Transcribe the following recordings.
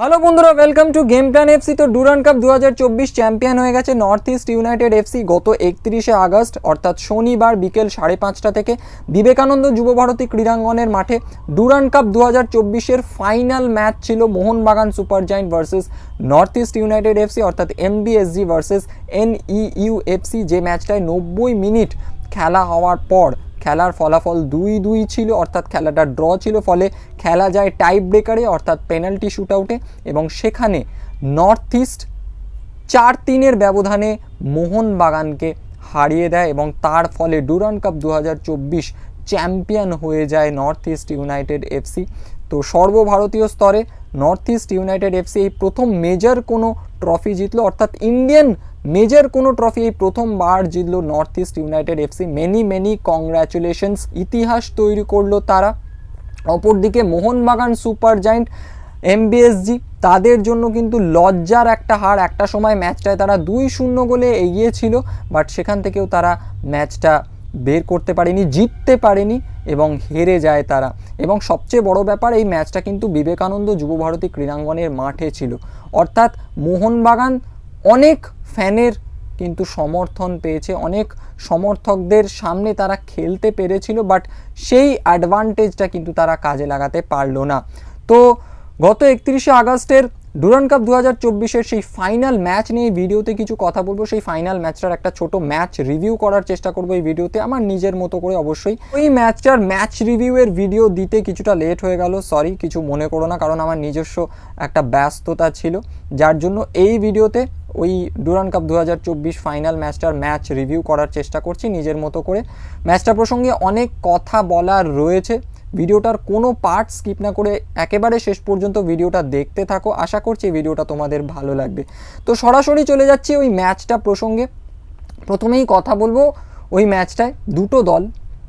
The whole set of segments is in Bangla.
হ্যালো বন্ধুরা welcome to game plan FC তো ডুরান কাপ দু হাজার চব্বিশ চ্যাম্পিয়ন হয়ে গেছে নর্থ ইস্ট ইউনাইটেড এফসি গত একত্রিশে আগস্ট, অর্থাৎ শনিবার বিকেল সাড়ে পাঁচটা থেকে বিবেকানন্দ যুবভারতী ক্রীড়াঙ্গনের মাঠে ডুরান কাপ দু হাজার ফাইনাল ম্যাচ ছিল Mohun Bagan super giant versus north east united FC অর্থাৎ এমবিএসজি ভার্সেস এনইইউ এফসি যে ম্যাচটায় নব্বই মিনিট খেলা হওয়ার পর। খেলার ফলাফল দুই দুই ছিল, অর্থাৎ খেলাটা ড্র ছিল, ফলে খেলা যায় টাইপ ব্রেকারে অর্থাৎ পেনাল্টি শ্যুট আউটে এবং সেখানে নর্থ ইস্ট চার তিনের ব্যবধানে মোহনবাগানকে হারিয়ে দেয় এবং তার ফলে ডুরান কাপ দু হাজার চব্বিশ চ্যাম্পিয়ন হয়ে যায় নর্থ ইস্ট ইউনাইটেড এফসি তো সর্বভারতীয় স্তরে নর্থ ইস্ট ইউনাইটেড এফসি এই প্রথম মেজর কোনো ট্রফি জিতলো, অর্থাৎ ইন্ডিয়ান মেজর কোনো ট্রফি এই প্রথমবার জিতলো north east united FC. Many many congratulations ইতিহাস তৈরি করল তারা। অপরদিকে মোহনবাগান সুপার জায়েন্ট এমবিএসজি তাদের জন্য কিন্তু লজ্জার একটা হার। একটা সময় ম্যাচটায় তারা দুই শূন্য গোলে এগিয়ে ছিল, বাট সেখান থেকেও তারা ম্যাচটা বের করতে পারেনি, জিততে পারেনি এবং হেরে যায় তারা। এবং সবচেয়ে বড় ব্যাপার, এই ম্যাচটা কিন্তু বিবেকানন্দ যুবভারতী ক্রীড়াঙ্গনের মাঠে ছিল। অর্থাৎ মোহনবাগান অনেক ফ্যানের কিন্তু সমর্থন পেয়েছে, অনেক সমর্থকদের সামনে তারা খেলতে পেরেছিল, বাট সেই অ্যাডভান্টেজটা কিন্তু তারা কাজে লাগাতে পারল না। তো গত একত্রিশে আগস্টের ডুরান কাপ দু হাজার চব্বিশের সেই ফাইনাল ম্যাচ নিয়ে ভিডিওতে কিছু কথা বলব। সেই ফাইনাল ম্যাচটার একটা ছোট ম্যাচ রিভিউ করার চেষ্টা করব এই ভিডিওতে। আমার নিজের মতো করে অবশ্যই। ওই ম্যাচটার ম্যাচ রিভিউয়ের ভিডিও দিতে কিছুটা লেট হয়ে গেল। সরি কিছু মনে করো না, কারণ আমার নিজস্ব একটা ব্যস্ততা ছিল। যার জন্য এই ভিডিওতে ওই ডুরান কাপ দু হাজার চব্বিশ ফাইনাল ম্যাচটার ম্যাচ রিভিউ করার চেষ্টা করছি নিজের মতো করে। ম্যাচটা প্রসঙ্গে অনেক কথা বলার রয়েছে। ভিডিওটার কোনো পার্ট স্কিপ না করে একেবারে শেষ পর্যন্ত ভিডিওটা দেখতে থাকো। আশা করছি ভিডিওটা তোমাদের ভালো লাগবে। তো সরাসরি চলে যাচ্ছি ওই ম্যাচটা প্রসঙ্গে। প্রথমেই কথা বলব ওই ম্যাচটায় দুটো দল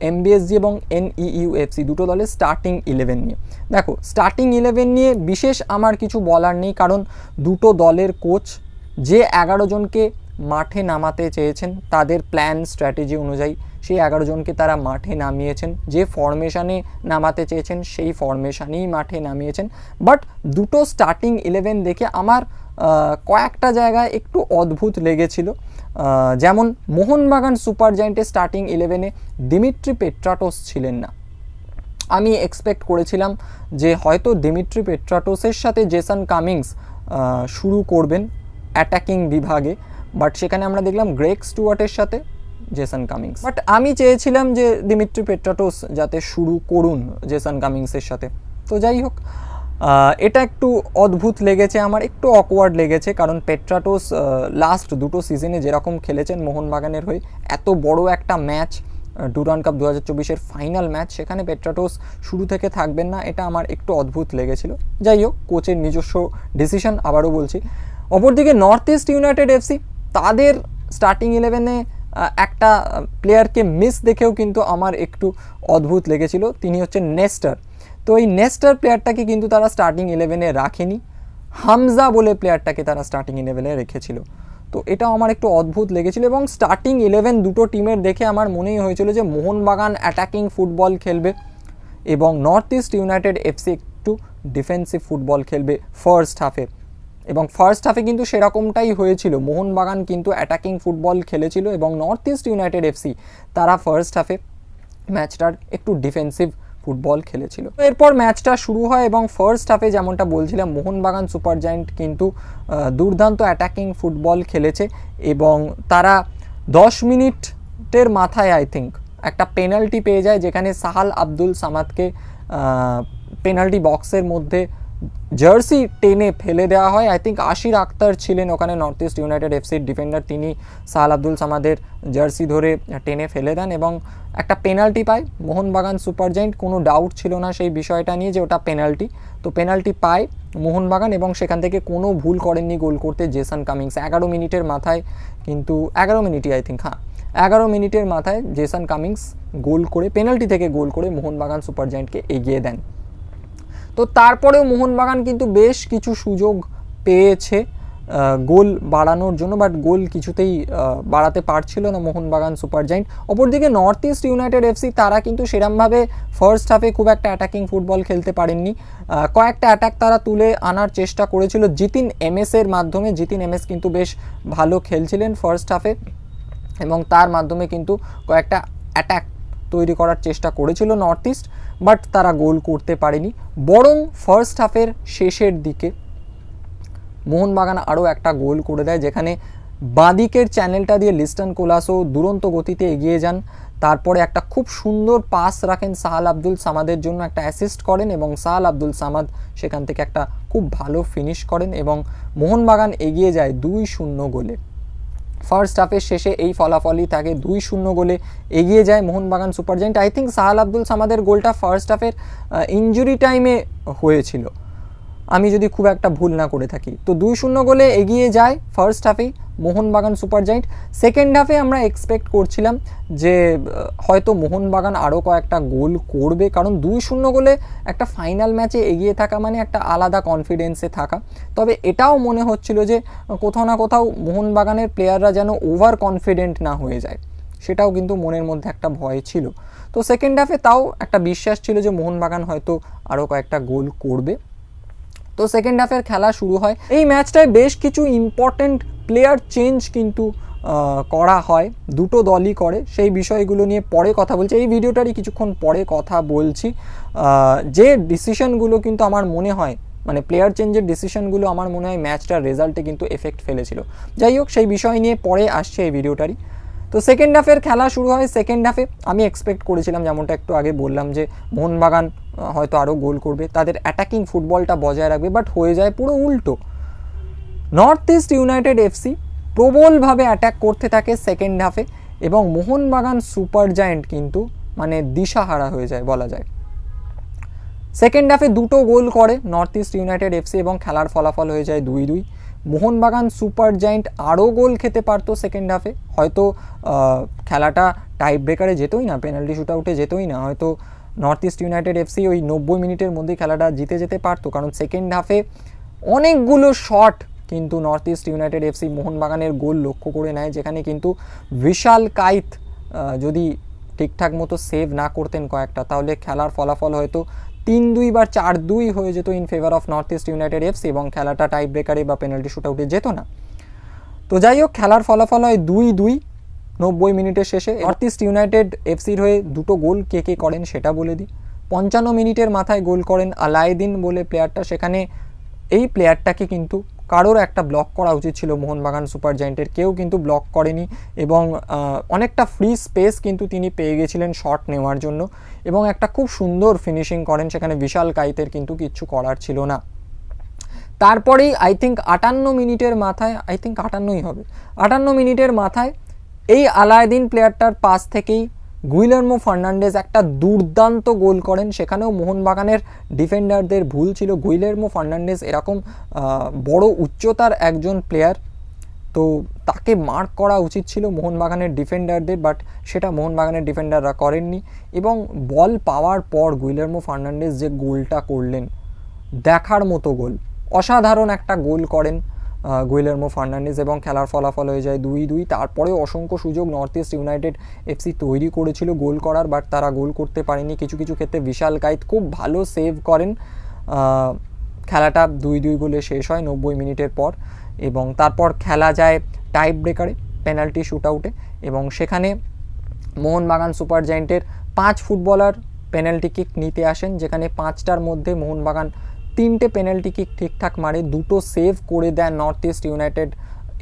এমবিএসজি এবং এন এনইইউএফসি দুটো দলের স্টার্টিং ইলেভেন নিয়ে। দেখো স্টার্টিং ইলেভেন নিয়ে বিশেষ আমার কিছু বলার নেই, কারণ দুটো দলের কোচ যে এগারো জনকে মাঠে নামাতে চেয়েছেন, তাদের প্ল্যান স্ট্র্যাটেজি অনুযায়ী সেই এগারো জনকে তারা মাঠে নামিয়েছেন। যে ফরমেশনে নামাতে চেয়েছেন, সেই ফরমেশনেই মাঠে নামিয়েছেন। বাট দুটো স্টার্টিং ইলেভেন দেখে আমার কয়েকটা জায়গায় একটু অদ্ভুত লেগেছিল। যেমন মোহনবাগান সুপার জায়েন্টের স্টার্টিং ইলেভেনে দিমিত্রি পেট্রাটোস ছিলেন না। আমি এক্সপেক্ট করেছিলাম যে হয়তো দিমিট্রি পেট্রাটোসের সাথে জেসন কামিংস শুরু করবেন অ্যাটাকিং বিভাগে। বাট সেখানে আমরা দেখলাম গ্রেক স্টুয়ার্টের সাথে জেসন কামিংস। বাট আমি চেয়েছিলাম যে দিমিট্রি পেট্রাটোস যাতে শুরু করুন জেসন কামিংসের সাথে। তো যাই হোক এটা একটু অদ্ভুত লেগেছে, আমার একটু অকওয়ার্ড লেগেছে, কারণ পেট্রাটোস লাস্ট দুটো সিজনে যেরকম খেলেছেন মোহনবাগানের হয়ে, এত বড় একটা ম্যাচ ডুরান কাপ দু হাজার চব্বিশের ফাইনাল ম্যাচ সেখানে পেট্রাটোস শুরু থেকে থাকবেন না, এটা আমার একটু অদ্ভুত লেগেছিল। যাই হোক কোচের নিজস্ব ডিসিশন আবারও বলছি। অপরদিকে নর্থ ইস্ট ইউনাইটেড এফসি তাদের স্টার্টিং ইলেভেনে একটা প্লেয়ারকে মিস দেখেও কিন্তু আমার একটু অদ্ভুত লেগেছিল। তিনি হচ্ছেন নেস্টার। তো এই নেস্টার প্লেয়ারটাকে কিন্তু তারা স্টার্টিং ইলেভেনে রাখেনি। হামজা বলে প্লেয়ারটাকে তারা স্টার্টিং ইলেভেনে রেখেছিল। তো এটাও আমার একটু অদ্ভুত লেগেছিল এবং স্টার্টিং ইলেভেন দুটো টিমের দেখে আমার মনেই হয়েছিল যে মোহনবাগান অ্যাটাকিং ফুটবল খেলবে এবং নর্থ ইস্ট ইউনাইটেড এফসি একটু ডিফেন্সিভ ফুটবল খেলবে ফার্স্ট হাফে এবং ফার্স্ট হাফে কিন্তু সেরকমটাই হয়েছিল। মোহনবাগান কিন্তু অ্যাটাকিং ফুটবল খেলেছিল এবং নর্থ ইস্ট ইউনাইটেড এফসি তারা ফার্স্ট হাফে ম্যাচটার একটু ডিফেন্সিভ ফুটবল খেলেছিল। এরপর ম্যাচটা শুরু হয় এবং ফার্স্ট হাফে যেমনটা বলছিলাম, মোহনবাগান সুপার জায়েন্ট কিন্তু দুর্দান্ত অ্যাটাকিং ফুটবল খেলেছে এবং তারা দশ মিনিটের মাথায় আই থিঙ্ক একটা পেনাল্টি পেয়ে যায়, যেখানে সাহাল আব্দুল সামাদকে পেনাল্টি বক্সের মধ্যে জার্সি টেনে ফেলে দেওয়া হয়। আই থিঙ্ক আশির আক্তার ছিলেন ওখানে নর্থ ইস্ট ইউনাইটেড এফসির ডিফেন্ডার তিনি সাহাল আব্দুল সামাদের জার্সি ধরে টেনে ফেলে দেন এবং একটা পেনাল্টি পায়। মোহনবাগান সুপার জায়েন্ট, কোনো ডাউট ছিল না সেই বিষয়টা নিয়ে যে ওটা পেনাল্টি তো পেনাল্টি পায় মোহনবাগান এবং সেখান থেকে কোনো ভুল করেননি গোল করতে জেসন কামিংস। এগারো মিনিটের মাথায় কিন্তু, এগারো মিনিটই আই থিঙ্ক হ্যাঁ এগারো মিনিটের মাথায় জেসন কামিংস গোল করে পেনাল্টি থেকে গোল করে মোহনবাগান সুপার জায়েন্টকে এগিয়ে দেন। তো তারপরেও মোহনবাগান কিন্তু বেশ কিছু সুযোগ পেয়েছে গোল বাড়ানোর জন্য বাট গোল কিছুতেই বাড়াতে পারছিল না মোহনবাগান সুপার জায়েন্ট। অপরদিকে নর্থ ইস্ট ইউনাইটেড এফসি, তারা কিন্তু সেরমভাবে ফার্স্ট হাফে খুব একটা অ্যাটাকিং ফুটবল খেলতে পারেননি। কয়েকটা অ্যাটাক তারা তুলে আনার চেষ্টা করেছিল। জিতিন এমএস এর মাধ্যমে, জিতিন এমএস কিন্তু বেশ ভালো খেলছিলেন ফার্স্ট হাফে এবং তার মাধ্যমে কিন্তু কয়েকটা অ্যাটাক তৈরি করার চেষ্টা করেছিল নর্থ ইস্ট। বাট তারা গোল করতে পারেনি। বরং ফার্স্ট হাফের শেষের দিকে মোহনবাগান আরও একটা গোল করে দেয়, যেখানে বাঁদিকের চ্যানেলটা দিয়ে লিস্টন কোলাসও দুরন্ত গতিতে এগিয়ে যান। তারপরে একটা খুব সুন্দর পাস রাখেন সাহাল আব্দুল সামাদের জন্য, একটা অ্যাসিস্ট করেন এবং সাহাল আব্দুল সামাদ সেখান থেকে একটা খুব ভালো ফিনিশ করেন এবং মোহনবাগান এগিয়ে যায় দুই শূন্য গোলে। ফার্স্ট হাফের শেষে এই ফলাফলই থাকে। দুই শূন্য গোলে এগিয়ে যায় Mohun Bagan super giant. I think Sahal Abdul সামাদের গোলটা ফার্স্ট হাফের ইঞ্জুরি টাইমে হয়েছিল। আমি যদি খুব একটা ভুল না করে থাকি। তো দুই শূন্য গোলে এগিয়ে যায় ফার্স্ট হাফেই মোহনবাগান সুপার জায়েন্ট সেকেন্ড হাফে আমরা এক্সপেক্ট করছিলাম যে হয়তো মোহনবাগান আরও কয়েকটা গোল করবে। কারণ দুই শূন্য গোলে একটা ফাইনাল ম্যাচে এগিয়ে থাকা মানে একটা আলাদা কনফিডেন্সে থাকা। তবে এটাও মনে হচ্ছিল যে কোথাও না কোথাও মোহনবাগানের প্লেয়াররা যেন ওভার কনফিডেন্ট না হয়ে যায়। সেটাও কিন্তু মনের মধ্যে একটা ভয় ছিল। তো সেকেন্ড হাফে তাও একটা বিশ্বাস ছিল যে, মোহনবাগান হয়তো আরও কয়েকটা গোল করবে। তো সেকেন্ড হাফের খেলা শুরু হয়। এই ম্যাচটায় বেশ কিছু ইম্পর্ট্যান্ট প্লেয়ার চেঞ্জ কিন্তু করা হয়। দুটো দলই করে। সেই বিষয়গুলো নিয়ে পরে কথা বলছি। এই ভিডিওটারই কিছুক্ষণ পরে কথা বলছি। যে ডিসিশনগুলো কিন্তু আমার মনে হয় মানে প্লেয়ার চেঞ্জের ডিসিশনগুলো আমার মনে হয় ম্যাচটার রেজাল্টে কিন্তু এফেক্ট ফেলেছিল। যাই হোক, সেই বিষয় নিয়ে পরে আসছে এই ভিডিওটারই। তো সেকেন্ড হাফের খেলা শুরু হয় সেকেন্ড হাফে আমি এক্সপেক্ট করেছিলাম, যেমনটা একটু আগে বললাম যে, মোহনবাগান হয়তো আরও গোল করবে। তাদের অ্যাটাকিং ফুটবলটা বজায় রাখবে বাট হয়ে যায় পুরো উল্টো। নর্থ ইস্ট ইউনাইটেড এফসি প্রবলভাবে অ্যাটাক করতে থাকে সেকেন্ড হাফে এবং মোহনবাগান সুপার জায়েন্ট কিন্তু মানে দিশাহারা হয়ে যায় বলা যায়। সেকেন্ড হাফে দুটো গোল করে নর্থ ইস্ট ইউনাইটেড এফসি এবং খেলার ফলাফল হয়ে যায় দুই দুই। মোহনবাগান সুপার জায়েন্ট আরও গোল খেতে পারতো সেকেন্ড হাফে হয়তো খেলাটা টাই ব্রেকারে যেতোই না পেনাল্টি শুট আউটে যেতোই না, হয়তো নর্থ ইস্ট ইউনাইটেড এফসি ওই নব্বই মিনিটের মধ্যেই খেলাটা জিতে যেতে পারতো। কারণ সেকেন্ড হাফে অনেকগুলো শট কিন্তু নর্থ ইস্ট ইউনাইটেড এফসি মোহনবাগানের গোল লক্ষ্য করে নেয়, যেখানে কিন্তু বিশাল কাইত যদি ঠিকঠাক মতো সেভ না করতেন কয়েকটা, তাহলে খেলার ফলাফল হয়তো তিন দুই বা চার দুই হয়ে যেত in favour of north east united FC এবং খেলাটা টাই ব্রেকারে বা পেনাল্টি শুট আউটে যেত না। তো যাই হোক, খেলার ফলাফল হয় দুই দুই, নব্বই মিনিটের শেষে। নর্থ ইস্ট ইউনাইটেড এফসির হয়ে দুটো গোল কে কে করেন সেটা বলে দিই। পঞ্চান্ন মিনিটের মাথায় গোল করেন আলায়েদিন বলে প্লেয়ারটা সেখানে এই প্লেয়ারটাকে কিন্তু কারোর একটা ব্লক করা উচিত ছিল মোহনবাগান সুপার জায়েন্টের কেউ কিন্তু ব্লক করেনি এবং অনেকটা ফ্রি স্পেস কিন্তু তিনি পেয়ে গেছিলেন শট নেওয়ার জন্য এবং একটা খুব সুন্দর ফিনিশিং করেন সেখানে বিশাল কাইতের কিন্তু কিচ্ছু করার ছিল না। তারপরেই আই থিঙ্ক আটান্ন মিনিটের মাথায় আই থিঙ্ক আটান্নই হবে, আটান্ন মিনিটের মাথায় এই আলায়দিন প্লেয়ারটার পাস থেকেই গুইলার্মো ফার্নান্ডেজ একটা দুর্দান্ত গোল করেন। সেখানেও মোহনবাগানের ডিফেন্ডারদের ভুল ছিল। গুইলার্মো ফার্নান্ডেজ এরকম বড় উচ্চতার একজন প্লেয়ার। তো তাকে মার্ক করা উচিত ছিল মোহনবাগানের ডিফেন্ডারদের, বাট সেটা মোহনবাগানের ডিফেন্ডাররা করেননি। এবং বল পাওয়ার পর গুইলার্মো ফার্নান্ডেজ যে গোলটা করলেন, দেখার মতো গোল। অসাধারণ একটা গোল করেন। গুইলার্মো ফার্নান্ডেজ এবং খেলার ফলাফল হয়ে যায় দুই দুই। তারপরেও অসংখ্য সুযোগ নর্থ ইস্ট ইউনাইটেড এফসি তৈরি করেছিল গোল করার বাট তারা গোল করতে পারেনি। কিছু কিছু ক্ষেত্রে বিশাল কাইত খুব ভালো সেভ করেন। খেলাটা দুই দুই গোলে শেষ হয় নব্বই মিনিটের পর এবং তারপর খেলা যায় টাইপ ব্রেকারে পেনাল্টি শুট আউটে এবং সেখানে মোহনবাগান সুপার জায়েন্টের পাঁচ ফুটবলার পেনাল্টি কিক নিতে আসেন, যেখানে পাঁচটার মধ্যে মোহনবাগান তিনটে পেনাল্টি কিক ঠিকঠাক মারে, দুটো সেভ করে দেন নর্থ ইস্ট ইউনাইটেড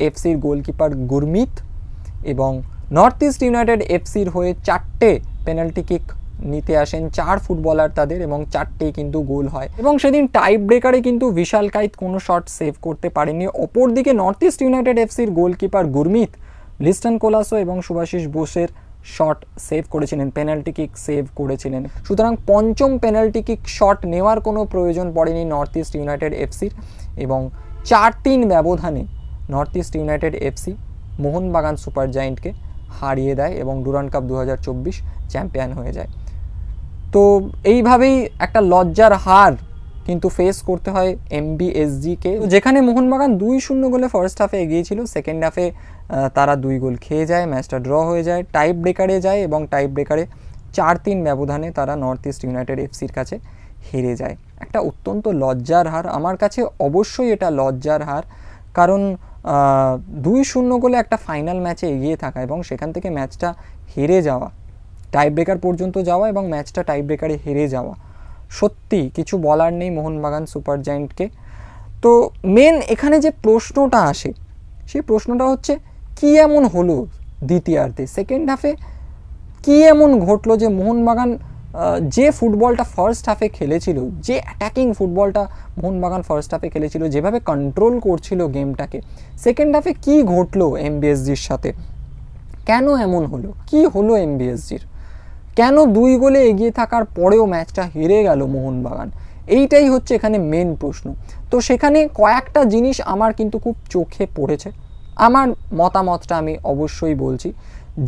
এফসির গোলকিপার গুরমিত এবং নর্থ ইস্ট ইউনাইটেড এফসির হয়ে চারটে পেনাল্টি কিক নিতে আসেন চার ফুটবলার তাদের এবং চারটেই কিন্তু গোল হয়। এবং সেদিন টাইপ ব্রেকারে কিন্তু বিশাল কাইত কোনো শট সেভ করতে পারেনি। অপরদিকে নর্থ ইস্ট ইউনাইটেড এফসির গোলকিপার গুরমিত লিস্টন কোলাসো এবং সুভাশিস বোসের শট সেভ করেছিলেন পেনাল্টি কিক সেভ করেছিলেন। সুতরাং পঞ্চম পেনাল্টি কিক শট নেওয়ার কোনো প্রয়োজন পড়েনি নর্থ ইস্ট ইউনাইটেড এফসির এবং চার তিন ব্যবধানে north east united FC Mohun Bagan super জায়েন্টকে হারিয়ে দেয় এবং ডুরান্ড কাপ দু হাজার চব্বিশ চ্যাম্পিয়ন হয়ে যায়। তো এইভাবেই একটা লজ্জার হার কিন্তু ফেস করতে হয় এমবিএসজিকে যেখানে মোহনবাগান দুই শূন্য গোলে ফার্স্ট হাফে এগিয়েছিল। সেকেন্ড হাফে তারা দুই গোল খেয়ে যায় ম্যাচটা ড্র হয়ে যায় টাইপ ব্রেকারে যায় এবং টাইপ ব্রেকারে চার তিন ব্যবধানে তারা নর্থ ইস্ট ইউনাইটেড এফসির কাছে হেরে যায়। একটা অত্যন্ত লজ্জার হার। আমার কাছে অবশ্যই এটা লজ্জার হার। কারণ দুই শূন্য গোলে একটা ফাইনাল ম্যাচে এগিয়ে থাকা এবং সেখান থেকে ম্যাচটা হেরে যাওয়া টাই ব্রেকার পর্যন্ত যাওয়া এবং ম্যাচটা টাই ব্রেকারে হেরে যাওয়া। সত্যি কিছু বলার নেই মোহনবাগান সুপার জায়েন্টকে। তো মেন এখানে যে প্রশ্নটা আসে, সেই প্রশ্নটা হচ্ছে, কি এমন হলো দ্বিতীয়ার্ধে? সেকেন্ড হাফে কি এমন ঘটলো যে মোহনবাগান যে ফুটবলটা ফার্স্ট হাফে খেলেছিল, যে অ্যাটাকিং ফুটবলটা মোহনবাগান ফার্স্ট হাফে খেলেছিল, যেভাবে কন্ট্রোল করছিল গেমটাকে সেকেন্ড হাফে কি ঘটলো এমবিএসজির সাথে? কেন এমন হলো? কি হলো এমবিএসজির কেন দুই গোলে এগিয়ে থাকার পরেও ম্যাচটা হেরে গেল মোহনবাগান? এইটাই হচ্ছে এখানে মেন প্রশ্ন। তো সেখানে কয়েকটা জিনিস আমার কিন্তু খুব চোখে পড়েছে। আমার মতামতটা আমি অবশ্যই বলছি।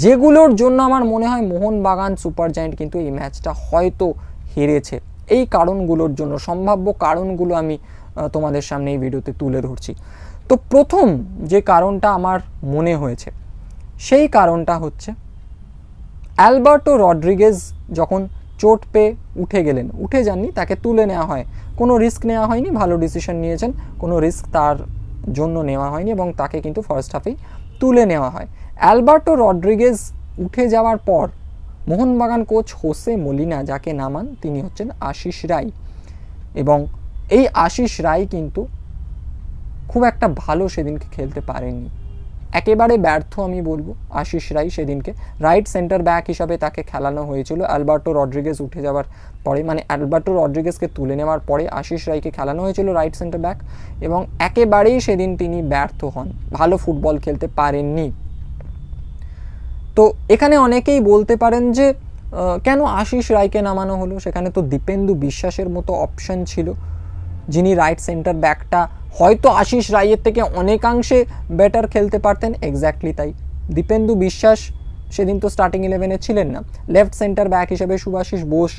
যেগুলোর জন্য আমার মনে হয় মোহনবাগান সুপার জায়েন্ট কিন্তু এই ম্যাচটা হয়তো হেরেছে। এই কারণগুলোর জন্য, সম্ভাব্য কারণগুলো আমি তোমাদের সামনে এই ভিডিওতে তুলে ধরছি। তো প্রথম যে কারণটা আমার মনে হয়েছে, সেই কারণটা হচ্ছে অ্যালবার্টো রড্রিগেজ যখন চোট পেয়ে উঠে গেলেন, উঠে যাননি, তাকে তুলে নেওয়া হয়। কোনো রিস্ক নেওয়া হয়নি, ভালো ডিসিশন নিয়েছেন, কোনো রিস্ক তার জন্য নেওয়া হয়নি এবং তাকে কিন্তু ফার্স্ট হাফেই তুলে নেওয়া হয়। অ্যালবার্টো রড্রিগেজ উঠে যাওয়ার পর মোহনবাগান কোচ হোসে মলিনা, যাকে নামান তিনি হচ্ছেন আশিস রায় এবং এই আশিস রায় কিন্তু খুব একটা ভালো সেদিনকে খেলতে পারেননি। একেবারে ব্যর্থ আমি বলব, আশিস রাই সেদিনকে। রাইট সেন্টার ব্যাক হিসাবে তাকে খেলানো হয়েছিল। অ্যালবার্টো রড্রিগেজ উঠে যাওয়ার পরে মানে অ্যালবার্টো রড্রিগেজকে তুলে নেওয়ার পরে আশিস রাইকে খেলানো হয়েছিল রাইট সেন্টার ব্যাক এবং একেবারেই সেদিন তিনি ব্যর্থ হন। ভালো ফুটবল খেলতে পারেননি। তো এখানে অনেকেই বলতে পারেন যে কেন আশিস রায়কে নামানো হলো? সেখানে তো দীপেন্দু বিশ্বাসের মতো অপশন ছিল, যিনি রাইট সেন্টার ব্যাকটা হয়তো আশিস রায়ের থেকে অনেকাংশে বেটার খেলতে পারতেন এক্স্যাক্টলি তাই। দীপেন্দু বিশ্বাস সেদিন তো স্টার্টিং ইলেভেনে ছিলেন না। লেফট সেন্টার ব্যাক হিসেবে সুভাশিস বোস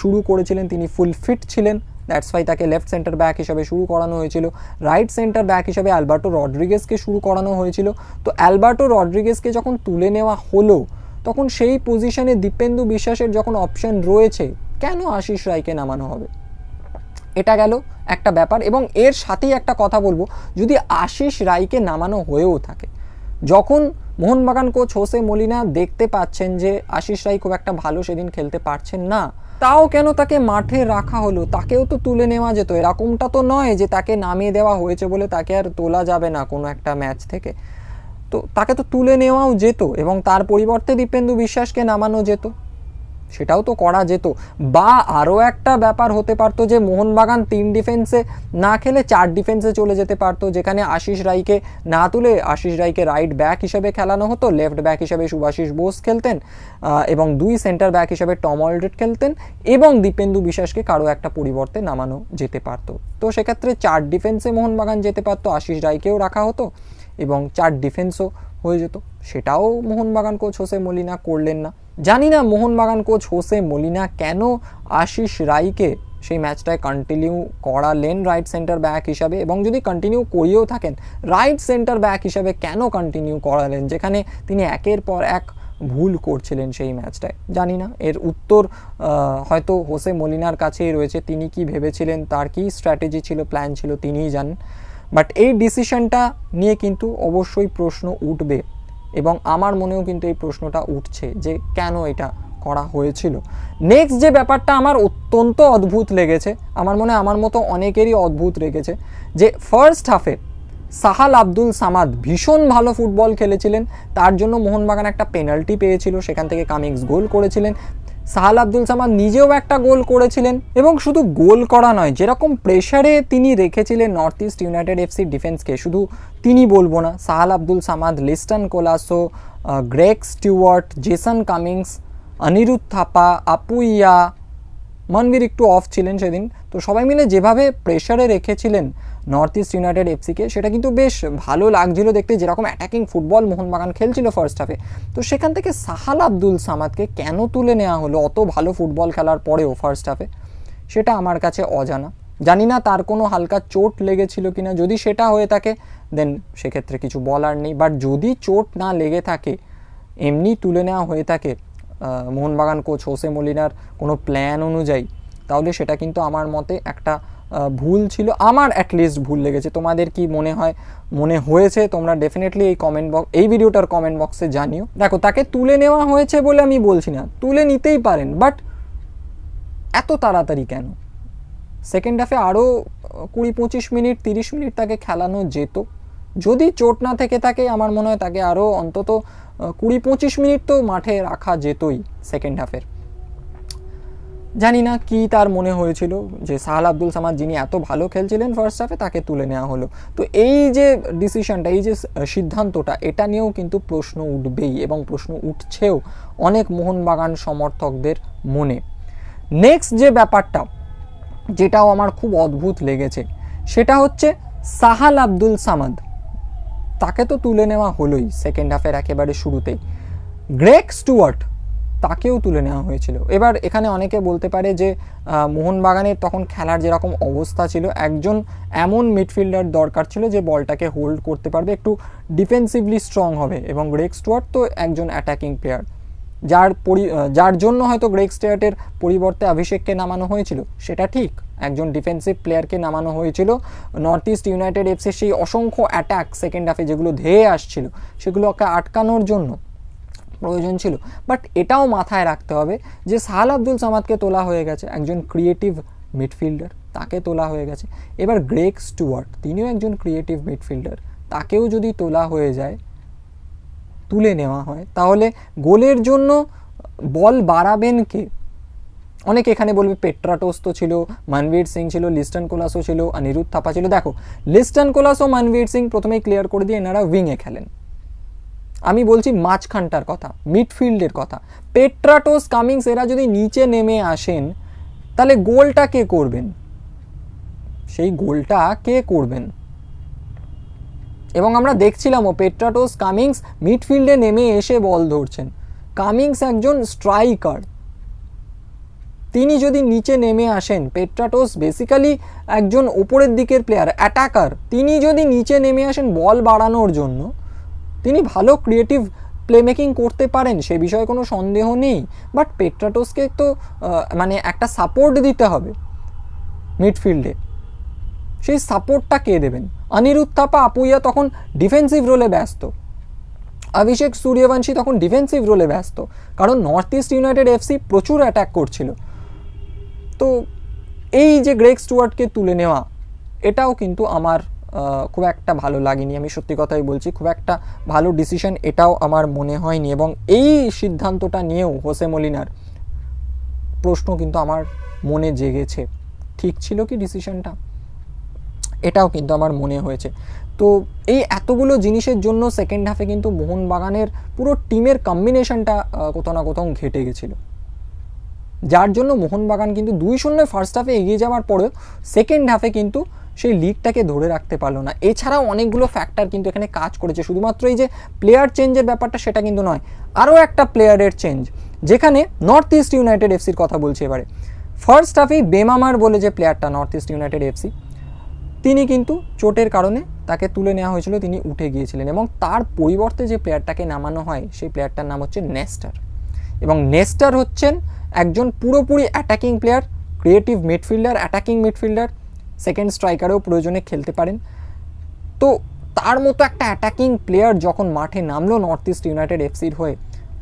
শুরু করেছিলেন, তিনি ফুল ফিট ছিলেন। দ্যাটস ওয়াই তাকে লেফট সেন্টার ব্যাক হিসাবে শুরু করানো হয়েছিল। রাইট সেন্টার ব্যাক হিসাবে অ্যালবার্টো রড্রিগেজকে শুরু করানো হয়েছিল। তো অ্যালবার্টো রড্রিগেজকে যখন তুলে নেওয়া হলো, তখন সেই পজিশনে দীপেন্দু বিশ্বাসের যখন অপশন রয়েছে, কেন আশিস রায়কে নামানো হবে? এটা গেল একটা ব্যাপার এবং এর সাথেই একটা কথা বলব, যদি আশিস রায়কে নামানো হয়েও থাকে, যখন মোহনবাগান কোচ হোসে মলিনা দেখতে পাচ্ছেন যে আশিস রায় খুব একটা ভালো সেদিন খেলতে পারছেন না, তাও কেন তাকে মাঠে রাখা হলো? তাকেও তো তুলে নেওয়া যেত, এরকমটা তো নয় যে তাকে নামিয়ে দেওয়া হয়েছে বলে তাকে আর তোলা যাবে না কোনো একটা ম্যাচ থেকে। তো তাকে তো তুলে নেওয়াও যেত এবং তার পরিবর্তে দীপেন্দু বিশ্বাসকে নামানো যেত। সেটাও তো করা যেত। বা আরও একটা ব্যাপার হতে পারতো যে মোহনবাগান তিন ডিফেন্সে না খেলে চার ডিফেন্সে চলে যেতে পারতো, যেখানে আশিস রায়কে না তুলে আশিস রায়কে রাইট ব্যাক হিসেবে খেলানো হতো লেফট ব্যাক হিসেবে সুভাশিস বোস খেলতেন এবং দুই সেন্টার ব্যাক হিসেবে টম অলডেট খেলতেন, এবং দীপেন্দু বিশ্বাসকে কারও একটা পরিবর্তে নামানো যেতে পারতো। তো সেক্ষেত্রে চার ডিফেন্সে মোহনবাগান যেতে পারতো, আশিস রায়কেও রাখা হতো, এবং চার ডিফেন্সও হয়ে যেত। সেটাও মোহনবাগান কোচ হোসে মলিনা করলেন না। জানি না মোহনবাগান কোচ হোসে মলিনা কেন আশিস রায়কে সেই ম্যাচটায় কন্টিনিউ করালেন রাইট সেন্টার ব্যাক হিসাবে এবং যদি কন্টিনিউ করিয়েও থাকেন রাইট সেন্টার ব্যাক হিসাবে কেন কন্টিনিউ করালেন? যেখানে তিনি একের পর এক ভুল করছিলেন সেই ম্যাচটায় জানি না। এর উত্তর হয়তো হোসে মলিনার কাছেই রয়েছে। তিনি কি ভেবেছিলেন? তার কি স্ট্র্যাটেজি ছিল? প্ল্যান ছিল? তিনিই জানেন। বাট এই ডিসিশনটা নিয়ে কিন্তু অবশ্যই প্রশ্ন উঠবে এবং আমার মনেও কিন্তু এই প্রশ্নটা উঠছে যে কেন এটা করা হয়েছিল। নেক্সট যে ব্যাপারটা আমার অত্যন্ত অদ্ভুত লেগেছে, আমার মনে আমার মতো অনেকেরই অদ্ভুত লেগেছে যে ফার্স্ট হাফে সাহাল আব্দুল সামাদ ভীষণ ভালো ফুটবল খেলেছিলেন, তার জন্য মোহনবাগান একটা পেনাল্টি পেয়েছিল, সেখান থেকে কামিংস গোল করেছিলেন। সাহাল আব্দুল সামাদ নিজেও একটা গোল করেছিলেন এবং শুধু গোল করা নয়, যেরকম প্রেশারে তিনি রেখেছিলেন নর্থ ইস্ট ইউনাইটেড এফসি ডিফেন্সকে, শুধু তিনি বলব না Sahal Abdul Samad, Liston Colaco Greg Stewart Jason Cummings, Anirudh Thapa, Apuia Manvir একটু অফ ছিলেন সেদিন। তো সবাই মিলে যেভাবে প্রেশারে রেখেছিলেন নর্থ ইস্ট ইউনাইটেড এফসিকে সেটা কিন্তু বেশ ভালো লাগছিল দেখতে, যেরকম অ্যাটাকিং ফুটবল মোহনবাগান খেলছিল ফার্স্ট হাফে তো সেখান থেকে সাহাল আব্দুল সামাদকে কেন তুলে নেওয়া হলো? অত ভালো ফুটবল খেলার পরেও ফার্স্ট হাফে সেটা আমার কাছে অজানা। জানি না তার কোনো হালকা চোট লেগেছিল কিনা। যদি সেটা হয়ে থাকে দেন সেক্ষেত্রে কিছু বলার নেই। বাট যদি চোট না লেগে থাকে, এমনি তুলে নেওয়া হয়ে থাকে মোহনবাগান কোচ হোসে মলিনার কোনো প্ল্যান অনুযায়ী, তাহলে সেটা কিন্তু আমার মতে একটা ভুল ছিল। আমার অ্যাটলিস্ট ভুল লেগেছে। তোমাদের কি মনে হয়? মনে হয়েছে? তোমরা ডেফিনেটলি এই কমেন্ট বক্স এই ভিডিওটার কমেন্ট বক্সে জানিও। দেখো, তাকে তুলে নেওয়া হয়েছে বলে আমি বলছি না। তুলে নিতেই পারেন বাট এত তাড়াতাড়ি কেন? সেকেন্ড হাফে আরও কুড়ি পঁচিশ মিনিট, তিরিশ মিনিট তাকে খেলানো যেত। যদি চোট না থেকে থাকে, আমার মনে হয় তাকে আরও অন্তত কুড়ি পঁচিশ মিনিট তো মাঠে রাখা যেতই সেকেন্ড হাফের জানি না কি তার মনে হয়েছিল যে সাহাল আব্দুল সামাদ যিনি এত ভালো খেলছিলেন ফার্স্ট হাফে তাকে তুলে নেওয়া হলো। তো এই যে ডিসিশনটা এই যে সিদ্ধান্তটা, এটা নিয়েও কিন্তু প্রশ্ন উঠবেই এবং প্রশ্ন উঠছেও অনেক মোহনবাগান সমর্থকদের মনে। নেক্সট যে ব্যাপারটা, যেটাও আমার খুব অদ্ভুত লেগেছে, সেটা হচ্ছে সাহাল আব্দুল সামাদ। তাকে তো তুলে নেওয়া হলোই সেকেন্ড হাফের একেবারে শুরুতেই। গ্রেক স্টুয়ার্ট তাকেও তুলে নেওয়া হয়েছিল। এবার এখানে অনেকে বলতে পারে যে মোহনবাগানের তখন খেলার যেরকম অবস্থা ছিল, একজন এমন মিডফিল্ডার দরকার ছিল যে বলটাকে হোল্ড করতে পারবে, একটু ডিফেন্সিভলি স্ট্রং হবে। এবং গ্রেক স্টুয়ার্ট তো একজন অ্যাটাকিং প্লেয়ার যার পরি যার জন্য হয়তো গ্রেক স্টুয়ার্টের পরিবর্তে অভিষেককে নামানো হয়েছিল। সেটা ঠিক। একজন ডিফেন্সিভ প্লেয়ারকে নামানো হয়েছিল। নর্থ ইস্ট ইউনাইটেড এফসির সেই অসংখ্য অ্যাটাক সেকেন্ড হাফে যেগুলো ধেয়ে আসছিল, সেগুলোকে আটকানোর জন্য প্রয়োজন ছিল। বাট এটাও মাথায় রাখতে হবে যে সাহাল আব্দুল সামাদকে তোলা হয়ে গেছে একজন ক্রিয়েটিভ মিডফিল্ডার। তাকে তোলা হয়ে গেছে। এবার গ্রেক স্টুয়ার্ট, তিনিও একজন ক্রিয়েটিভ মিডফিল্ডার। তাকেও যদি তোলা হয়ে যায় তুলে নেওয়া হয়। তাহলে গোলের জন্য বল বাড়াবেন কে? অনেক এখানে বলবে পেট্রাটোস তো ছিল, মানবীর সিং ছিল, লিস্টন কোলাসও ছিল অনিরুদ্ধ থাপা ছিল। দেখো, লিস্টন কোলাস ও মানবীর সিং প্রথমেই ক্লিয়ার করে দিয়ে এনারা উইংয়ে খেলেন। আমি বলছি মাঝখানটার কথা মিডফিল্ডের কথা। পেট্রাটোস, কামিংস, এরা যদি নিচে নেমে আসেন, তাহলে গোলটা কে করবেন? সেই গোলটা কে করবেন? এবং আমরা দেখছিলামও পেট্রাটোস কামিংস মিডফিল্ডে নেমে এসে বল ধরছেন। কামিংস একজন স্ট্রাইকার। তিনি যদি নিচে নেমে আসেন, পেট্রাটোস বেসিক্যালি একজন ওপরের দিকের প্লেয়ার, অ্যাটাকার। তিনি যদি নিচে নেমে আসেন বল বাড়ানোর জন্য, তিনি ভালো ক্রিয়েটিভ প্লেমেকিং করতে পারেন, সে বিষয়ে কোনো সন্দেহ নেই। বাট পেট্রাটোসকে তো মানে একটা সাপোর্ট দিতে হবে মিডফিল্ডে। সেই সাপোর্টটা কে দেবেন? অনিরুদ্ধ থাপা আপুইয়া তখন ডিফেন্সিভ রোলে ব্যস্ত। অভিষেক সূর্যবংশী তখন ডিফেন্সিভ রোলে ব্যস্ত, কারণ নর্থ ইস্ট ইউনাইটেড এফসি প্রচুর অ্যাটাক করছিল। তো এই যে গ্রেক স্টুয়ার্টকে তুলে নেওয়া, এটাও কিন্তু আমার খুব একটা ভালো লাগেনি। আমি সত্যি কথাই বলছি, খুব একটা ভালো ডিসিশন এটাও আমার মনে হয়নি এবং এই সিদ্ধান্তটা নিয়েও হোসে মলিনার প্রশ্ন কিন্তু আমার মনে জেগেছে। ঠিক ছিল কি ডিসিশনটা এটাও কিন্তু আমার মনে হয়েছে। তো এই এতগুলো জিনিসের জন্য সেকেন্ড হাফে কিন্তু মোহনবাগানের পুরো টিমের কম্বিনেশনটা কোথাও না কোথাও ঘেটে গেছিল। যার জন্য মোহনবাগান কিন্তু দুই শূন্য ফার্স্ট হাফে এগিয়ে যাওয়ার পরেও সেকেন্ড হাফে কিন্তু সেই লিগটাকে ধরে রাখতে পারল না। এছাড়াও অনেকগুলো ফ্যাক্টর কিন্তু এখানে কাজ করেছে। শুধুমাত্র এই যে প্লেয়ার চেঞ্জের ব্যাপারটা সেটা কিন্তু নয়, আরও একটা প্লেয়ারের চেঞ্জ যেখানে নর্থ ইস্ট ইউনাইটেড এফসির কথা বলছি এবারে। ফার্স্ট হাফেই বেমামার বলে যে প্লেয়ারটা নর্থ ইস্ট ইউনাইটেড এফসি তিনি কিন্তু চোটের কারণে তাকে তুলে নেওয়া হয়েছিল, তিনি উঠে গিয়েছিলেন এবং তার পরিবর্তে যে প্লেয়ারটাকে নামানো হয়, সেই প্লেয়ারটার নাম হচ্ছে নেস্টার। এবং নেস্টার হচ্ছেন একজন পুরোপুরি attacking player creative midfielder attacking midfielder second স্ট্রাইকারেও প্রয়োজনে খেলতে পারেন। তো তার মতো একটা অ্যাটাকিং প্লেয়ার যখন মাঠে নামলো নর্থ ইস্ট ইউনাইটেড এফসির হয়ে,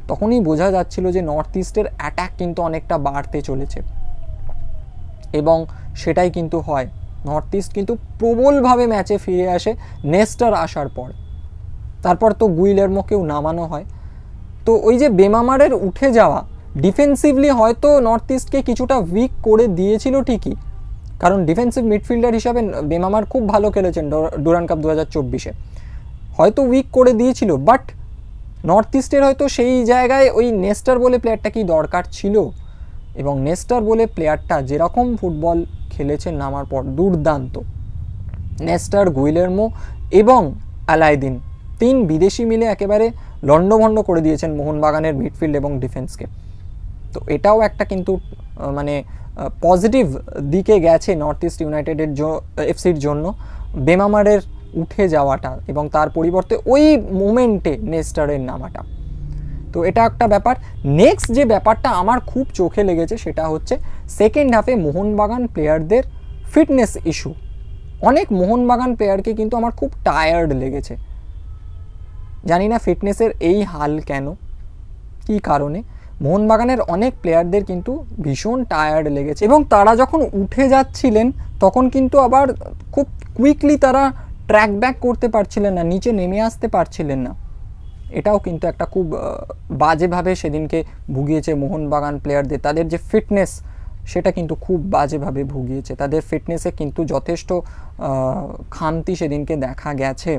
তখনই বোঝা যাচ্ছিল যে নর্থ ইস্টের অ্যাটাক কিন্তু অনেকটা বাড়তে চলেছে। এবং সেটাই কিন্তু হয়। নর্থ ইস্ট কিন্তু প্রবলভাবে ম্যাচে ফিরে আসে নেস্টার আসার পর। তারপর তো গুইলের গুইলেরমোকেও নামানো হয়। তো ওই যে বেমামারের উঠে যাওয়া ডিফেন্সিভলি হয়তো নর্থ ইস্টকে কিছুটা উইক করে দিয়েছিল ঠিকই। কারণ ডিফেন্সিভ মিডফিল্ডার হিসাবে বেমামার খুব ভালো খেলেছেন ডুরান কাপ দু হাজার চব্বিশে। হয়তো উইক করে দিয়েছিল বাট নর্থ ইস্টের হয়তো সেই জায়গায় ওই নেস্টার বলে প্লেয়ারটা কি দরকার ছিল? এবং নেস্টার বলে প্লেয়ারটা যেরকম ফুটবল খেলেছেন নামার পর দুর্দান্ত। নেস্টার, গুইলেরমো এবং আলাইদিন তিন বিদেশি মিলে একেবারে লণ্ডভণ্ড করে দিয়েছেন মোহনবাগানের মিডফিল্ড এবং ডিফেন্সকে। তো এটাও একটা কিন্তু মানে পজিটিভ দিকে গেছে নর্থ ইস্ট ইউনাইটেডের এফসির জন্য। বেমামারের উঠে যাওয়াটা এবং তার পরিবর্তে ওই মোমেন্টে নেস্টারের নামাটা। তো এটা একটা ব্যাপার। নেক্সট যে ব্যাপারটা আমার খুব চোখে লেগেছে সেটা হচ্ছে সেকেন্ড হাফে মোহনবাগান প্লেয়ারদের ফিটনেস ইস্যু অনেক মোহনবাগান প্লেয়ারকে কিন্তু আমার খুব টায়ার্ড লেগেছে। জানি না ফিটনেসের এই হাল কেন, কি কারণে। মোহনবাগানের অনেক প্লেয়ারদের কিন্তু ভীষণ টায়ার্ড লেগেছে এবং তারা যখন উঠে যাচ্ছিলেন, তখন কিন্তু আবার খুব কুইকলি তারা ট্র্যাক ব্যাক করতে পারছিলেন না, নিচে নেমে আসতে পারছিলেন না। এটাও কিন্তু একটা খুব বাজেভাবে সেদিনকে ভুগিয়েছে মোহনবাগান প্লেয়ারদের তাদের যে ফিটনেস সেটা কিন্তু খুব বাজেভাবে ভুগিয়েছে। তাদের ফিটনেসে কিন্তু যথেষ্ট খামতি সেদিনকে দেখা গেছে।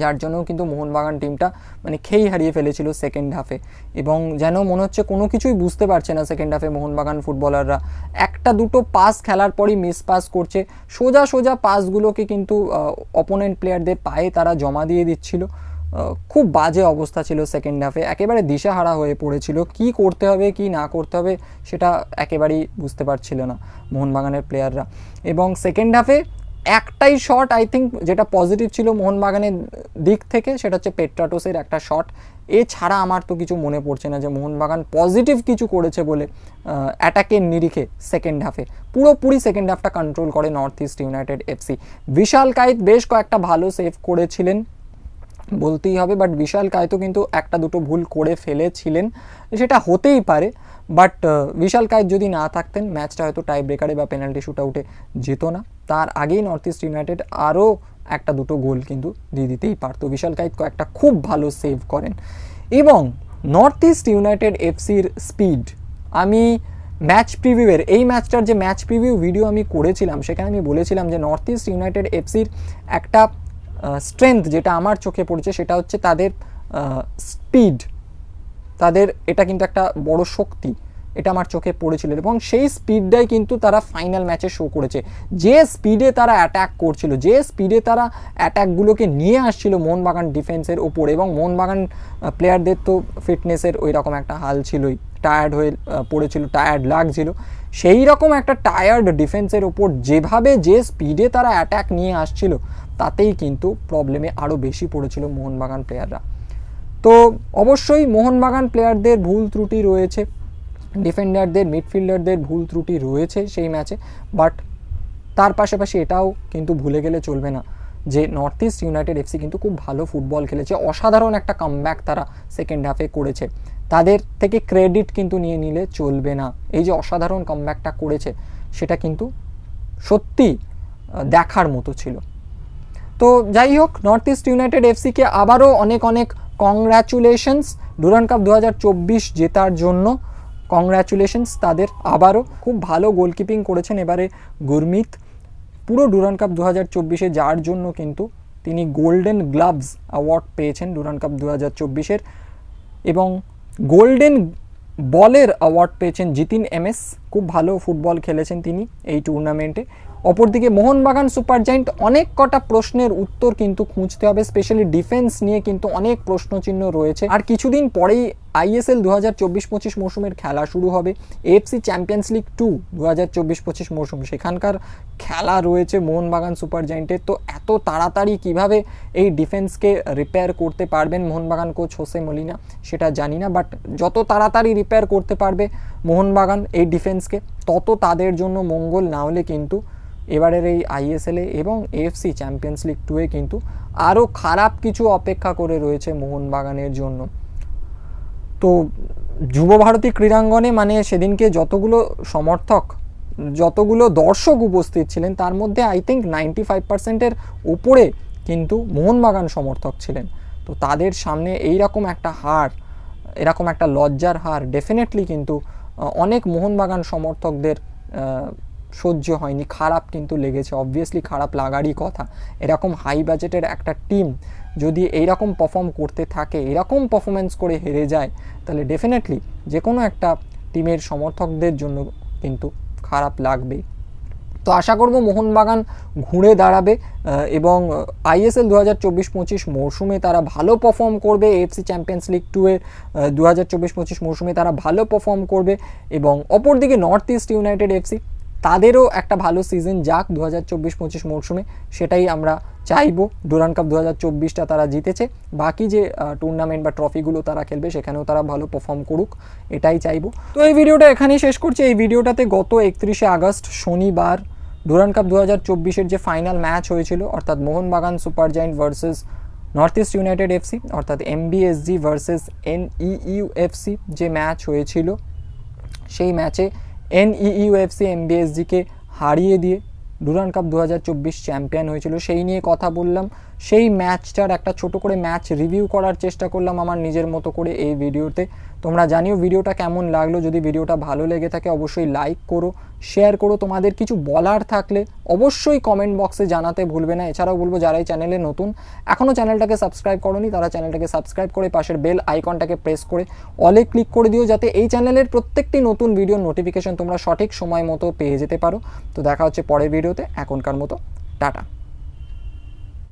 যার জন্য কিন্তু মোহনবাগান টিমটা মানে খেই হারিয়ে ফেলেছিল সেকেন্ড হাফে এবং যেন মনে হচ্ছে কোনো কিছুই বুঝতে পারছে না সেকেন্ড হাফে মোহনবাগান ফুটবলাররা একটা দুটো পাস খেলার পরই মিস পাস করছে। সোজা সোজা পাসগুলোকে কিন্তু অপোনেন্ট প্লেয়ারদের পায়ে তারা জমা দিয়ে দিচ্ছিল। খুব বাজে অবস্থা ছিল সেকেন্ড হাফে একেবারে দিশাহারা হয়ে পড়েছিল। কি করতে হবে, কি না করতে হবে, সেটা একেবারেই বুঝতে পারছিল না মোহনবাগানের প্লেয়াররা এবং সেকেন্ড হাফে একটাই শট আই থিঙ্ক যেটা পজিটিভ ছিল মোহনবাগানের দিক থেকে, সেটা হচ্ছে পেট্রাটোসের একটা শট এছাড়া আমার তো কিছু মনে পড়ছে না যে মোহনবাগান পজিটিভ কিছু করেছে বলে অ্যাটাকের নিরিখে সেকেন্ড হাফে পুরোপুরি সেকেন্ড হাফটা কন্ট্রোল করে North East United FC Vishal Kaith বেশ কয়েকটা ভালো সেভ করেছিলেন। বলতেই হবে বাট বিশাল কায়তো কিন্তু একটা দুটো ভুল করে ফেলেছিলেন। সেটা হতেই পারে বাট বিশাল কায়েত যদি না থাকতেন, ম্যাচটা হয়তো টাই ব্রেকারে বা পেনাল্টি শুট আউটে যেত না। তার আগেই নর্থ ইস্ট ইউনাইটেড আরও একটা দুটো গোল কিন্তু দিয়ে দিতেই পারতো। বিশাল কায়েত কয়েকটা খুব ভালো সেভ করেন। এবং নর্থ ইস্ট ইউনাইটেড এফসির স্পিড আমি ম্যাচ প্রিভিউয়ের এই ম্যাচটার যে ম্যাচ প্রিভিউ ভিডিও আমি করেছিলাম, সেখানে আমি বলেছিলাম যে নর্থ ইস্ট ইউনাইটেড এফসির একটা স্ট্রেংথ যেটা আমার চোখে পড়েছে সেটা হচ্ছে তাদের স্পিড তাদের এটা কিন্তু একটা বড় শক্তি, এটা আমার চোখে পড়েছিল। এবং সেই স্পিডটাই কিন্তু তারা ফাইনাল ম্যাচে শো করেছে। যে স্পিডে তারা অ্যাটাক করছিল, যে স্পিডে তারা অ্যাটাকগুলোকে নিয়ে আসছিল মোহনবাগান ডিফেন্সের ওপর, এবং মোহনবাগান প্লেয়ারদের তো ফিটনেসের ওই রকম একটা হাল ছিলই। টায়ার্ড হয়ে পড়েছিল টায়ার্ড লাগছিল। সেই রকম একটা টায়ার্ড ডিফেন্সের ওপর যেভাবে যে স্পিডে তারা অ্যাটাক নিয়ে আসছিল তাতেই কিন্তু প্রবলেমে আরও বেশি পড়েছিল মোহনবাগান প্লেয়াররা তো অবশ্যই মোহনবাগান প্লেয়ারদের ভুল ত্রুটি রয়েছে ডিফেন্ডারদের মিডফিল্ডারদের ভুল ত্রুটি রয়েছে সেই ম্যাচে বাট তার পাশাপাশি এটাও কিন্তু ভুলে গেলে চলবে না যে নর্থ ইস্ট ইউনাইটেড এফসি কিন্তু খুব ভালো ফুটবল খেলেছে, অসাধারণ একটা কামব্যাক তারা সেকেন্ড হাফে করেছে। তাদের থেকে ক্রেডিট কিন্তু নিয়ে নিলে চলবে না। এই যে অসাধারণ কামব্যাকটা করেছে, সেটা কিন্তু সত্যি দেখার মতো ছিল। তো যাই হোক নর্থ ইস্ট ইউনাইটেড এফসিকে আবারও অনেক অনেক কংগ্র্যাচুলেশনস ডুরান কাপ দু হাজার চব্বিশ জেতার জন্য কংগ্র্যাচুলেশনস তাদের আবারও। খুব ভালো গোলকিপিং করেছেন এবারে গুরমিত। পুরো ডুরান কাপ দু হাজার চব্বিশে যার জন্য কিন্তু তিনি গোল্ডেন গ্লাভস অ্যাওয়ার্ড পেয়েছেন ডুরান কাপ দু হাজার চব্বিশের। এবং গোল্ডেন বলের অ্যাওয়ার্ড পেয়েছেন জিতিন এমএস খুব ভালো ফুটবল খেলেছেন তিনি এই টুর্নামেন্টে অপরদিকে মোহনবাগান সুপার জায়েন্ট অনেক কটা প্রশ্নের উত্তর কিন্তু খুঁজতে হবে স্পেশালি ডিফেন্স নিয়ে কিন্তু অনেক প্রশ্নচিহ্ন রয়েছে। আর কিছুদিন পরেই আইএসএল দু হাজার চব্বিশ পঁচিশ মৌসুমের খেলা শুরু হবে এফসি চ্যাম্পিয়ন্স লিগ টু দু হাজার চব্বিশ পঁচিশ মৌসুম। সেখানকার খেলা রয়েছে মোহনবাগান সুপার জায়েন্টের তো এত তাড়াতাড়ি কীভাবে এই ডিফেন্সকে রিপেয়ার করতে পারবেন মোহনবাগান কোচ হোসে মলিনা, সেটা জানি না। বাট যত তাড়াতাড়ি রিপেয়ার করতে পারবে মোহনবাগান এই ডিফেন্সকে তত তাদের জন্য মঙ্গল না হলে কিন্তু এবারের এই আইএসএলে এবং এএফসি চ্যাম্পিয়ন্স লিগ টুয়ে কিন্তু আরও খারাপ কিছু অপেক্ষা করে রয়েছে মোহনবাগানের জন্য। তো যুব ভারতী ক্রীড়াঙ্গনে মানে সেদিনকে যতগুলো সমর্থক, যতগুলো দর্শক উপস্থিত ছিলেন, তার মধ্যে আই থিঙ্ক নাইনটি ফাইভ পার্সেন্টের উপরে কিন্তু মোহনবাগান সমর্থক ছিলেন। তো তাদের সামনে এই রকম একটা হার, এরকম একটা লজ্জার হার ডেফিনেটলি কিন্তু অনেক মোহনবাগান সমর্থকদের সহ্য হয়নি, খারাপ কিন্তু লেগেছে অবভিয়াসলি খারাপ লাগারই কথা। এরকম হাই বাজেটের একটা টিম যদি এইরকম পারফর্ম করতে থাকে, এরকম পারফরমেন্স করে হেরে যায়, তাহলে ডেফিনেটলি যে কোনো একটা টিমের সমর্থকদের জন্য কিন্তু খারাপ লাগবেই। তো আশা করব মোহনবাগান ঘুরে দাঁড়াবে এবং আইএসএল দু হাজার চব্বিশ পঁচিশ মরশুমে তারা ভালো পারফর্ম করবে এফসি চ্যাম্পিয়ন্স লিগ টু এর দু হাজার চব্বিশ পঁচিশ মরশুমে তারা ভালো পারফর্ম করবে, এবং অপরদিকে নর্থ ইস্ট ইউনাইটেড এফসি তাদেরও একটা ভালো সিজন যাক দু হাজার চব্বিশ পঁচিশ মরশুমে, সেটাই আমরা চাইব। ডুরান কাপ দু হাজার চব্বিশটা তারা জিতেছে। বাকি যে টুর্নামেন্ট বা ট্রফিগুলো তারা খেলবে, সেখানেও তারা ভালো পারফর্ম করুক, এটাই চাইব। তো এই ভিডিওটা এখানেই শেষ করছি। এই ভিডিওটাতে গত একত্রিশে আগস্ট, শনিবার, ডুরান কাপ দু হাজার চব্বিশের যে ফাইনাল ম্যাচ হয়েছিল, অর্থাৎ Mohun Bagan super giant versus north east united FC অর্থাৎ এমবিএসজি ভার্সেস এন এনইইউএফসি যে ম্যাচ হয়েছিল, সেই ম্যাচে এনইইউএফসি এমবিএসজিকে হারিয়ে দিয়ে ডুরান কাপ দু হাজার চব্বিশ চ্যাম্পিয়ন হয়েছিল। সেই নিয়ে কথা বললাম। সেই ম্যাচটার একটা ছোট করে ম্যাচ রিভিউ করার চেষ্টা করলাম আমার নিজের মতো করে এই ভিডিওতে। তোমরা জানিও ভিডিওটা কেমন লাগল। যদি ভিডিওটা ভালো লেগে থাকে অবশ্যই লাইক করো শেয়ার করো। তোমাদের কিছু বলার থাকলে অবশ্যই কমেন্ট বক্সে জানাতে ভুলবে না। এছাড়াও বলব, যারা এই চ্যানেলে নতুন এখনও চ্যানেলটাকে সাবস্ক্রাইব করনি, তারা চ্যানেলটাকে সাবস্ক্রাইব করে পাশের বেল আইকনটাকে প্রেস করে অলে ক্লিক করে দিও, যাতে এই চ্যানেলের প্রত্যেকটি নতুন ভিডিও নোটিফিকেশন তোমরা সঠিক সময় মতো পেয়ে যেতে পারো। তো দেখা হচ্ছে পরের ভিডিওতে এখনকার মতো, টাটা।